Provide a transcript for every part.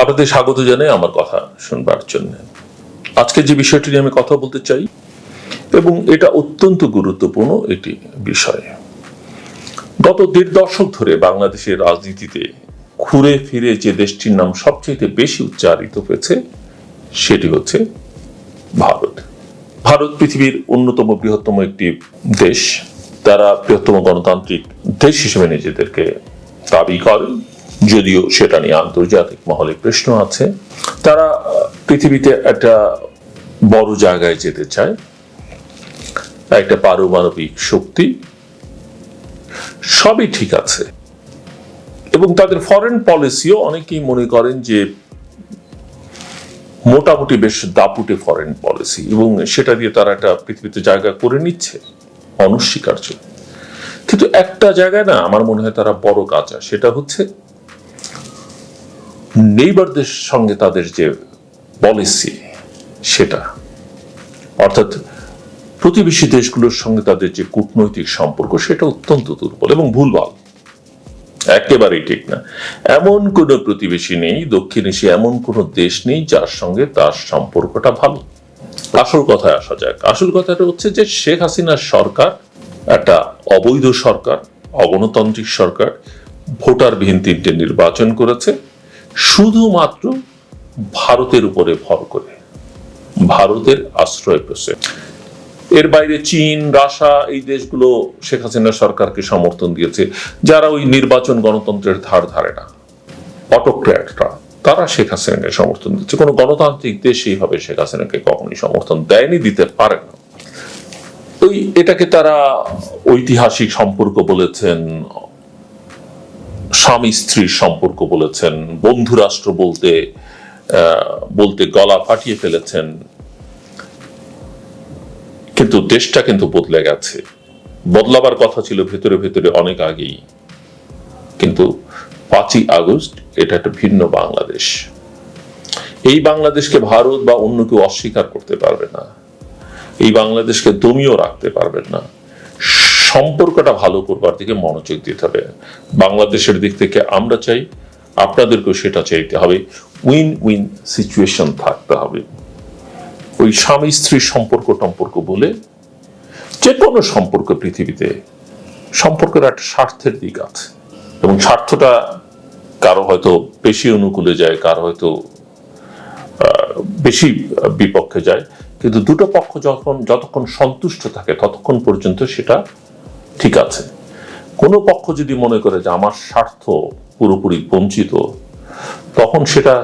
আপনাদের স্বাগত জানাই আমার কথা শুনবার জন্য। আজকে যে বিষয়টি নিয়ে আমি কথা বলতে চাই, এবং এটা অত্যন্ত গুরুত্বপূর্ণ একটি বিষয়। গত দেড় দশক ধরে বাংলাদেশের রাজনীতিতে ঘুরে ফিরে যে দেশটির নাম সবচেয়ে বেশি উচ্চারিত হয়েছে, সেটি হচ্ছে ভারত। ভারত পৃথিবীর অন্যতম বৃহত্তম একটি দেশ। তারা বৃহত্তম গণতান্ত্রিক দেশ হিসেবে নিজেদেরকে দাবি করেন। যদিও সেটা নিয়ে আন্তর্জাতিক মহলে প্রশ্ন আছে। তারা পৃথিবীতে একটা বড় জায়গায় যেতে চায়। একটা পারমাণবিক শক্তি। সবই ঠিক আছে। এবং তাদের ফরেন পলিসিও অনেকেই মনে করেন যে মোটামুটি বেশ দাপুটে ফরেন পলিসি এবং সেটা দিয়ে তারা একটা পৃথিবীতে জায়গা করে নিচ্ছে, অনস্বীকার্য। কিন্তু একটা জায়গায় না আমার মনে হয় তারা বড় কাজা সেটা হচ্ছে নেইবারদের সঙ্গে তাদের যে পলিসি সেটা, অর্থাৎ প্রতিবেশী দেশগুলোর সঙ্গে তাদের যে কূটনৈতিক সম্পর্ক, সেটা অত্যন্ত দুর্বল এবং ভুলভাল। একেবারেই ঠিক না। এমন কোন প্রতিবেশী নেই, দক্ষিণ এশিয়া এমন কোন দেশ নেই যার সঙ্গে তার সম্পর্কটা ভালো। আসল কথায় আসা যাক। আসল কথাটা হচ্ছে যে শেখ হাসিনার সরকার একটা অবৈধ সরকার, অগণতান্ত্রিক সরকার, ভোটারবিহীন তিনটে নির্বাচন করেছে। শুধুমাত্র ভারতের উপরে ভর করে, ভারতের আশ্রয় পেয়েছে। এর বাইরে চীন রাশা এই দেশগুলো শেখ হাসিনা সরকারকে সমর্থন দিয়েছে। যারা ওই নির্বাচন গণতন্ত্রের ধার ধারে না অটোক্র্যাটরা তারা শেখ হাসিনাকে সমর্থন দিচ্ছে। কোনো গণতান্ত্রিক দেশ এইভাবে শেখ হাসিনাকে কখনোই সমর্থন দেয়নি, দিতে পারে না। ওই, এটাকে তারা ঐতিহাসিক সম্পর্ক বলেছেন স্বামী স্ত্রীর সম্পর্ক বলেছেন, বন্ধু রাষ্ট্র বলতে বলতে গলা ফাটিয়ে ফেলেছেন। কিন্তু দেশটা কিন্তু বদলে গেছে। বদলাবার কথা ছিল ভেতরে ভেতরে অনেক আগেই। কিন্তু পাঁচই আগস্ট, এটা একটা ভিন্ন বাংলাদেশ। এই বাংলাদেশকে ভারত বা অন্য কেউ অস্বীকার করতে পারবে না। এই বাংলাদেশকে দমিও রাখতে পারবেন না। সম্পর্কটা ভালো করবার দিকে মনোযোগ দিতে হবে। বাংলাদেশের দিক থেকে আমরা চাই, আপনাদেরকেও সেটা চাইতে হবে। উইন উইন সিচুয়েশন থাকতে হবে। ওই স্বামী স্ত্রীর সম্পর্ক টম্পর্ক বলে যে কোনো সম্পর্ক পৃথিবীতে সম্পর্কের একটা স্বার্থের দিক আছে। এবং স্বার্থটা কারও হয়তো বেশি অনুকূলে যায়, কারও হয়তো বেশি বিপক্ষে যায়। কিন্তু দুটো পক্ষ যখন, যতক্ষণ সন্তুষ্ট থাকে ততক্ষণ পর্যন্ত সেটা ঠিক আছে। কোনো পক্ষ যদি মনে করে যে আমার স্বার্থ পুরোপুরি বঞ্চিত, তখন সেটা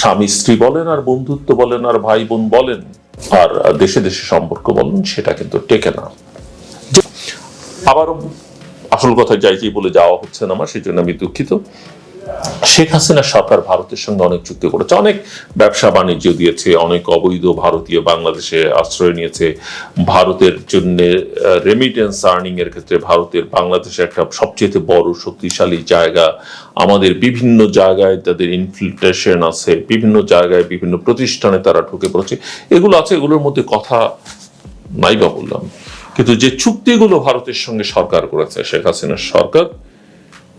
স্বামী স্ত্রী বলেন আর বন্ধুত্ব বলেন আর ভাই বোন বলেন আর দেশে দেশে সম্পর্ক বলেন, সেটা কিন্তু টেকে না। আবার আসল কথা যাইছি বলে যাওয়া হচ্ছে না আমার সেই জন্য আমি দুঃখিত। শেখ হাসিনা সরকার ভারতের সঙ্গে অনেক চুক্তি করেছে, অনেক ব্যবসা বাণিজ্য দিয়েছে, অনেক অবৈধ ভারতীয় বাংলাদেশে আশ্রয় নিয়েছে। ভারতের জন্য রেমিটেন্স আর্নিং এর ক্ষেত্রে ভারতের বাংলাদেশে একটা সবচেয়ে বড় শক্তিশালী জায়গা। আমাদের বিভিন্ন জায়গায় তাদের ইনফিল্ট্রেশন আছে, বিভিন্ন জায়গায় বিভিন্ন প্রতিষ্ঠানে তারা ঢুকে পড়েছে। এগুলো আছে, এগুলোর মধ্যে কথা নাই বা বললাম। কিন্তু যে চুক্তিগুলো ভারতের সঙ্গে সরকার করেছে, শেখ হাসিনার সরকার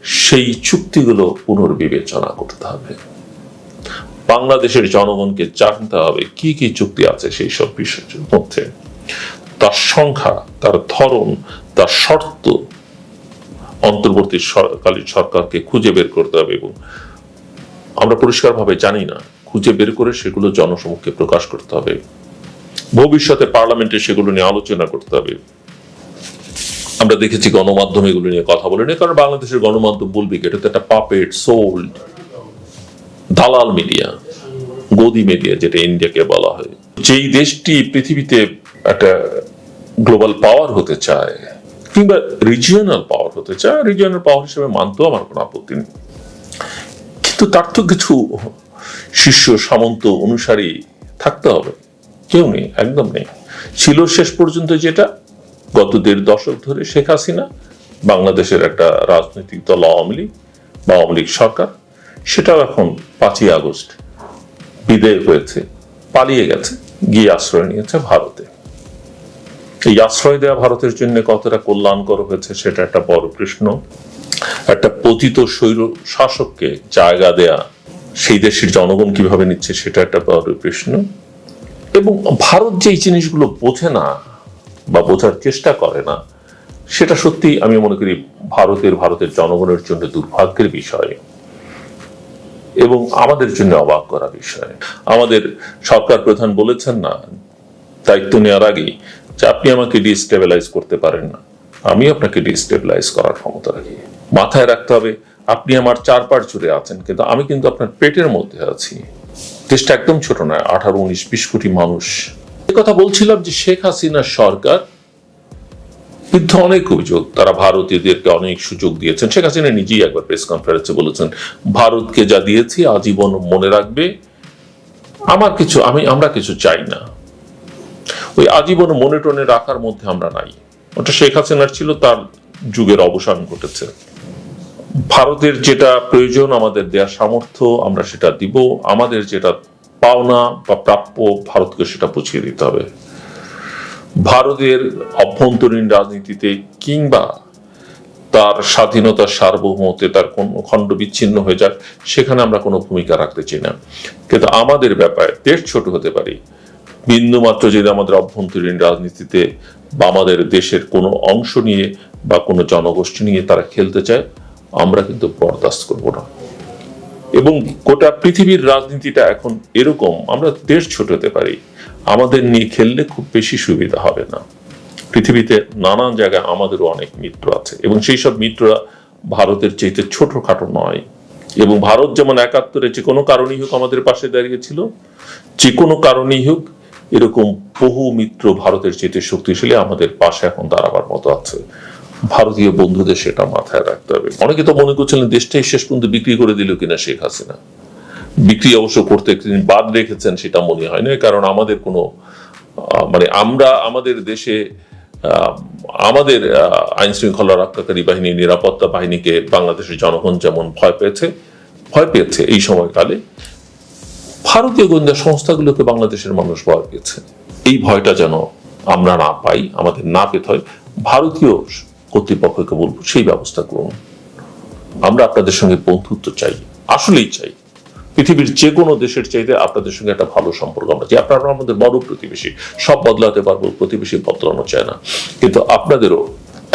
সেই চুক্তিগুলো পুনর্বিবেচনা করতে হবে। বাংলাদেশের জনগণকে জানতে হবে কি কি চুক্তি আছে সেই সব বিষয়ের মধ্যে। তার সংখ্যা, তার ধরন, তার শর্ত অন্তর্বর্তী সরকালীন সরকারকে খুঁজে বের করতে হবে এবং আমরা পরিষ্কারভাবে জানি না, খুঁজে বের করে সেগুলো জনসমক্ষে প্রকাশ করতে হবে। ভবিষ্যতে পার্লামেন্টে সেগুলো নিয়ে আলোচনা করতে হবে। আমরা দেখেছি গণমাধ্যম এগুলো নিয়ে কথা বলে না কারণ বাংলাদেশের গণমাধ্যম বলবি এটা তো একটা পাপেট সোল্ড দালাল মিডিয়া গদি মিডিয়া যেটা ইন্ডিয়াকে বলা হয়। যেই দেশটি পৃথিবীতে একটা গ্লোবাল পাওয়ার হতে চায়, কিংবা রিজিয়নাল পাওয়ার হতে চায় রিজিয়নাল পাওয়ার হিসেবে মানতেও আমার কোনো আপত্তি নেই। কিন্তু তার তো কিছু শিষ্য সামন্ত অনুসারী থাকতে হবে, কেউ নেই, একদম নেই। ছিল শেষ পর্যন্ত যেটা গত দেড় দশক ধরে শেখ হাসিনা বাংলাদেশের একটা রাজনৈতিক দল, আওয়ামী লীগ বা আওয়ামী লীগ সরকার, সেটাও এখন পাঁচই আগস্ট বিদায় হয়েছে, পালিয়ে গেছে, গিয়ে আশ্রয় নিয়েছে ভারতে। এই আশ্রয় দেওয়া ভারতের জন্য কতটা কল্যাণকর হয়েছে সেটা একটা বড় প্রশ্ন। একটা পতিত স্বৈর শাসককে জায়গা দেয়া সেই দেশের জনগণ কীভাবে নিচ্ছে সেটা একটা বড় প্রশ্ন। এবং ভারত যে জিনিসগুলো বোঝে না বা বোঝার চেষ্টা করে না, সেটা সত্যি আমি মনে করি ভারতের ভারতের জনগণের জন্য দুর্ভাগ্যের বিষয় এবং আমাদের জন্য অবাক করা বিষয়। আমাদের সরকার প্রধান বলেছেন না, দায়িত্ব নেওয়ার আগেই যে আপনি আমাকে ডিস্টেবিলাইজ করতে পারেন না, আমি আপনাকে ডিস্টেবিলাইজ করার ক্ষমতা রাখি। মাথায় রাখতে হবে, আপনি আমার চার পাট জুড়ে আছেন, কিন্তু আমি কিন্তু আপনার পেটের মধ্যে আছি। দেশটা একদম ছোট নয়, আঠারো, উনিশ, বিশ কোটি মানুষ কথা বলছিলাম যে শেখ হাসিনার সরকার বিরুদ্ধে অনেক অভিযোগ, তারা ভারতীয়দেরকে অনেক সুযোগ দিয়েছেন। শেখ হাসিনা নিজেই একবার প্রেস কনফারেন্সে বলেছেন, ভারতকে যা দিয়েছি আজীবন মনে রাখবে। আমার কিছু, আমি, আমরা কিছু চাই না। ওই আজীবন মনে টনে রাখার মধ্যে আমরা নাই। ওটা শেখ হাসিনার ছিল, তার যুগের অবসান ঘটেছে। ভারতের যেটা প্রয়োজন, আমাদের দেওয়ার সামর্থ্য, আমরা সেটা দিব। আমাদের যেটা পাওনা বা প্রাপ্য ভারতকে সেটা বুঝিয়ে দিতে হবে। ভারতের অভ্যন্তরীণ রাজনীতিতে কিংবা তার স্বাধীনতার সার্বভৌমতে তার কোন খণ্ড বিচ্ছিন্ন হয়ে যাক, সেখানে আমরা কোনো ভূমিকা রাখতে চাই না। কিন্তু আমাদের ব্যাপারে দেশ ছোট হতে পারি। বিন্দু মাত্র যদি আমাদের অভ্যন্তরীণ রাজনীতিতে বা আমাদের দেশের কোনো অংশ নিয়ে বা কোনো জনগোষ্ঠী নিয়ে তারা খেলতে চায়, আমরা কিন্তু বরদাস্ত করব না। এবং গোটা পৃথিবীর রাজনীতিটা এখন এরকম, আমরা দেশ ছোট হতে পারি। আমাদের নিয়ে খেললে খুব বেশি সুবিধা হবে না। পৃথিবীতে নানান জায়গায় আমাদেরও অনেক মিত্র আছে এবং সেই সব মিত্ররা ভারতের চাইতে ছোটখাটো নয়। এবং ভারত যেমন একাত্তরে যে কোনো কারণেই হোক আমাদের পাশে দাঁড়িয়েছিল যে কোনো কারণেই হোক এরকম বহু মিত্র ভারতের চাইতে শক্তিশালী আমাদের পাশে এখন দাঁড়াবার মতো আছে। ভারতীয় বন্ধুদের সেটা মাথায় রাখতে হবে। অনেকে তো মনে করছিলেন দেশটাই শেষ পর্যন্ত বিক্রি করে দিল কিনা শেখ হাসিনা। বিক্রি অবশ্য করতে তিনি বাদ রেখেছেন সেটা মনে হয় না, কারণ আমাদের কোনো মানে আমরা আমাদের দেশে আমাদের আইন শৃঙ্খলা রক্ষাকারী বাহিনী, নিরাপত্তা বাহিনীকে বাংলাদেশের জনগণ যেমন ভয় পেয়েছে ভয় পেয়েছে এই সময়কালে, ভারতীয় গোয়েন্দা সংস্থাগুলোকে বাংলাদেশের মানুষ ভয় পেয়েছে। এই ভয়টা যেন আমরা না পাই, আমাদের না পেতে হয়, ভারতীয় কর্তৃপক্ষকে বলব, সেই ব্যবস্থা করুন। আমরা আপনাদের সঙ্গে বন্ধুত্ব চাই, আসলেই চাই। পৃথিবীর যে কোনো দেশের চাইতে আপনাদের সঙ্গে একটা ভালো সম্পর্ক আমরা চাই। আপনারা আমাদের বড় প্রতিবেশী, সব বদলাতে পারব, প্রতিবেশী বদলানো চায় না। কিন্তু আপনাদেরও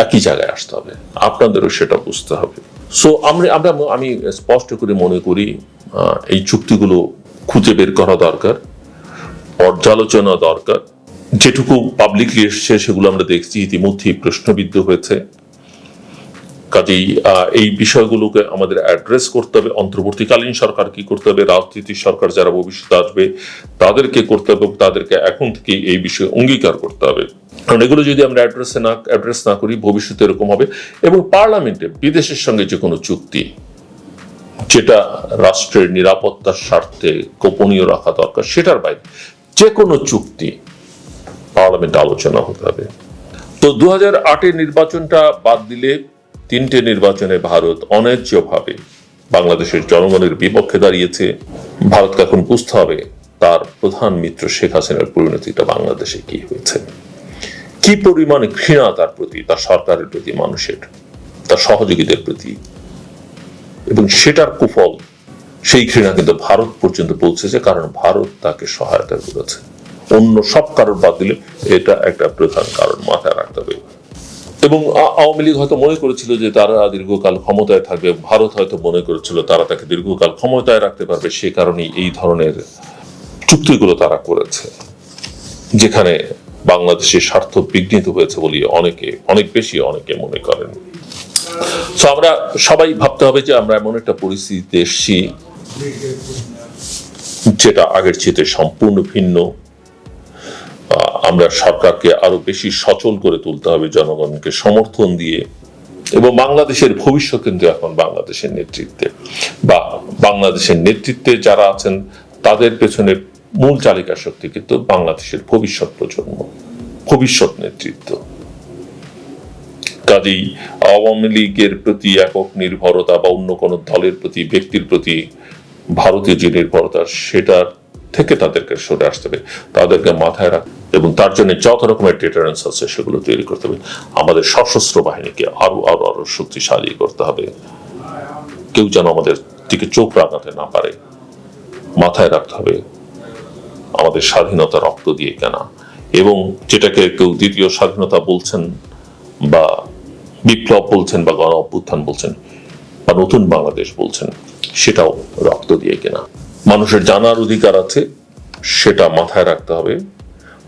একই জায়গায় আসতে হবে, আপনাদেরও সেটা বুঝতে হবে। সো আমরা আমরা, আমি স্পষ্ট করে মনে করি এই চুক্তিগুলো খুঁজে বের করা দরকার, পর্যালোচনা দরকার যেটুকু পাবলিকলি এসছে, সেগুলো আমরা দেখছি, ইতিমধ্যেই প্রশ্নবিদ্ধ হয়েছে। কাজেই এই বিষয়গুলোকে আমাদের অ্যাড্রেস করতে হবে। অন্তর্বর্তীকালীন সরকার কি করতে হবে? রাজনীতির সরকার যারা ভবিষ্যতে আসবে, তাদেরকে করতে হবে তাদেরকে এখন থেকে এই বিষয়ে অঙ্গীকার করতে হবে। কারণ এগুলো যদি আমরা অ্যাড্রেসে না অ্যাড্রেস না করি, ভবিষ্যতে এরকম হবে। এবং পার্লামেন্টে বিদেশের সঙ্গে যে কোনো চুক্তি, যেটা রাষ্ট্রের নিরাপত্তার স্বার্থে গোপনীয় রাখা দরকার, সেটার বাইরে যে কোনো চুক্তি পার্লামেন্টে আলোচনা হতে হবে। তো দু হাজার নির্বাচনটা বাদ দিলে তিনটে নির্বাচনে ভারত অন্যায্যভাবে বাংলাদেশের জনগণের বিপক্ষে দাঁড়িয়েছে। ভারতকে এখন বুঝতে হবে, তার প্রধান মিত্র শেখ হাসিনার পরিণতিটা বাংলাদেশে কি হয়েছে? কি পরিমাণ ঘৃণা তার প্রতি তার সরকারের প্রতি, মানুষের তার সহযোগীদের প্রতি? এবং সেটার কুফল, সেই ঘৃণা কিন্তু ভারত পর্যন্ত পৌঁছেছে, কারণ ভারত তাকে সহায়তা করেছে। অন্য সব কারণ বাদ দিলে এটা একটা প্রধান কারণ মাথায় রাখতে হবে। এবং আওয়ামী লীগ হয়তো মনে করেছিল যে তারা দীর্ঘকাল ক্ষমতায় থাকবে, ভারত হয়তো মনে করেছিল তারা তাকে দীর্ঘকাল ক্ষমতায় রাখতে পারবে, সে কারণেই এই ধরনের চুক্তিগুলো তারা করেছে। যেখানে বাংলাদেশের স্বার্থ বিঘ্নিত হয়েছে বলে অনেকে, অনেক বেশি অনেকে মনে করেন। তো আমরা সবাই ভাবতে হবে যে আমরা এমন একটা পরিস্থিতিতে এসেছি, যেটা আগের চেয়ে সম্পূর্ণ ভিন্ন। আমরা সরকারকে আরও বেশি সচল করে তুলতে হবে জনগণকে সমর্থন দিয়ে এবং বাংলাদেশের ভবিষ্যৎ কিন্তু এখন বাংলাদেশের নেতৃত্বে বা বাংলাদেশের নেতৃত্বে যারা আছেন, তাদের পেছনে মূল চালিকা শক্তি কিন্তু বাংলাদেশের ভবিষ্যৎ প্রজন্ম, ভবিষ্যৎ নেতৃত্ব। কাজেই আওয়ামী লীগের প্রতি একক নির্ভরতা বা অন্য কোনো দলের প্রতি, ব্যক্তির প্রতি ভারতীয় যে নির্ভরতা, সেটার থেকে তাদেরকে সরে আসতে হবে। তাদেরকে মাথায় রাখ এবং তার জন্য যত রকমের ডেটারেন্স আছে, সেগুলো তৈরি করতে হবে। আমাদের সশস্ত্র বাহিনীকে আরও আরও আরও শক্তিশালী করতে হবে। কেউ যেন আমাদের দিকে চোখ রাঙাতে না পারে, মাথায় রাখতে হবে আমাদের স্বাধীনতা রক্ত দিয়ে কেনা। এবং যেটাকে কেউ দ্বিতীয় স্বাধীনতা বলছেন বা বিপ্লব বলছেন বা গণ অভ্যুত্থান বলছেন বা নতুন বাংলাদেশ বলছেন, সেটাও রক্ত দিয়ে কেনা। মানুষের জানার অধিকার আছে, সেটা মাথায় রাখতে হবে।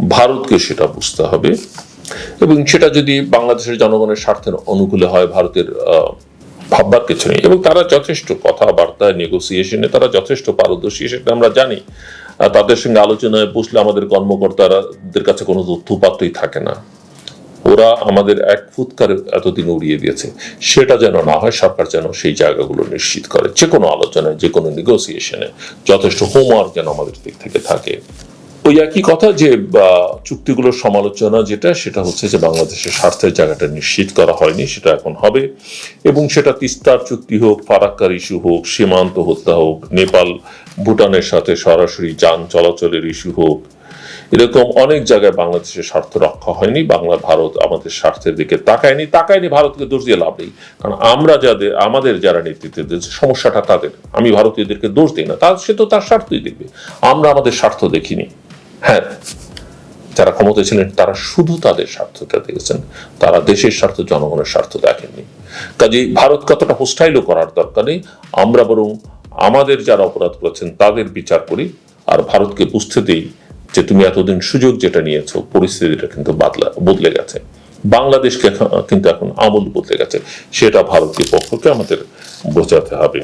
ভারতকে সেটা বুঝতে হবে। এবং সেটা যদি বাংলাদেশের জনগণের স্বার্থের অনুকূলে হয়, ভারতের ভাববার কিছু নেই। এবং তারা যথেষ্ট কথাবার্তা নেগোসিয়েশনে তারা যথেষ্ট পারদর্শী, সেটা আমরা জানি। তাদের সঙ্গে আলোচনায় বসলে আমাদের কর্মকর্তাদের কাছে কোনো তথ্যপাত্রই থাকে না। ওরা আমাদের এক ফুৎকারে এতদিন উড়িয়ে দিয়েছে। সেটা যেন না হয়, সরকার যেন সেই জায়গাগুলো নিশ্চিত করে। যে কোনো আলোচনায়, যে কোনো নেগোসিয়েশনে যথেষ্ট হোমওয়ার্ক যেন আমাদের দিক থেকে থাকে। ওই একই কথা যে চুক্তিগুলোর সমালোচনা যেটা, সেটা হচ্ছে যে বাংলাদেশের স্বার্থের জায়গাটা নিশ্চিত করা হয়নি, সেটা এখন হবে। এবং সেটা তিস্তার চুক্তি হোক, ফারাক্কার ইস্যু হোক, সীমান্ত হত্যা হোক, নেপাল, ভুটানের সাথে সরাসরি যান চলাচলের ইস্যু হোক, এরকম অনেক জায়গায় বাংলাদেশের স্বার্থ রক্ষা হয়নি, বাংলা, ভারত আমাদের স্বার্থের দিকে তাকায়নি। তাকায়নি ভারতকে দোষ দিয়ে লাভ নেই, কারণ আমরা যাদের, আমাদের যারা নেতৃত্বে দিয়েছে, সমস্যাটা তাদের। আমি ভারতীয়দেরকে দোষ দিই না তার সে তো তার স্বার্থই দেখবে। আমরা আমাদের স্বার্থ দেখিনি। হ্যাঁ যারা ক্ষমতায় ছিলেন, তারা শুধু তাদের স্বার্থটা দেখেছেন। তারা দেশের স্বার্থ, জনগণের স্বার্থ দেখেননি। কাজে ভারত কতটা হোস্টাইলও করার দরকার নেই। আমরা বরং আমাদের যারা অপরাধ করেছেন, তাদের বিচার করি। আর ভারতকে বুঝতে দিই যে তুমি এতদিন সুযোগ যেটা নিয়েছো, পরিস্থিতিটা কিন্তু বাদলা, বদলে গেছে। বাংলাদেশকে কিন্তু এখন আমূল বদলে গেছে। সেটা ভারতীয় পক্ষকে আমাদের বোঝাতে হবে।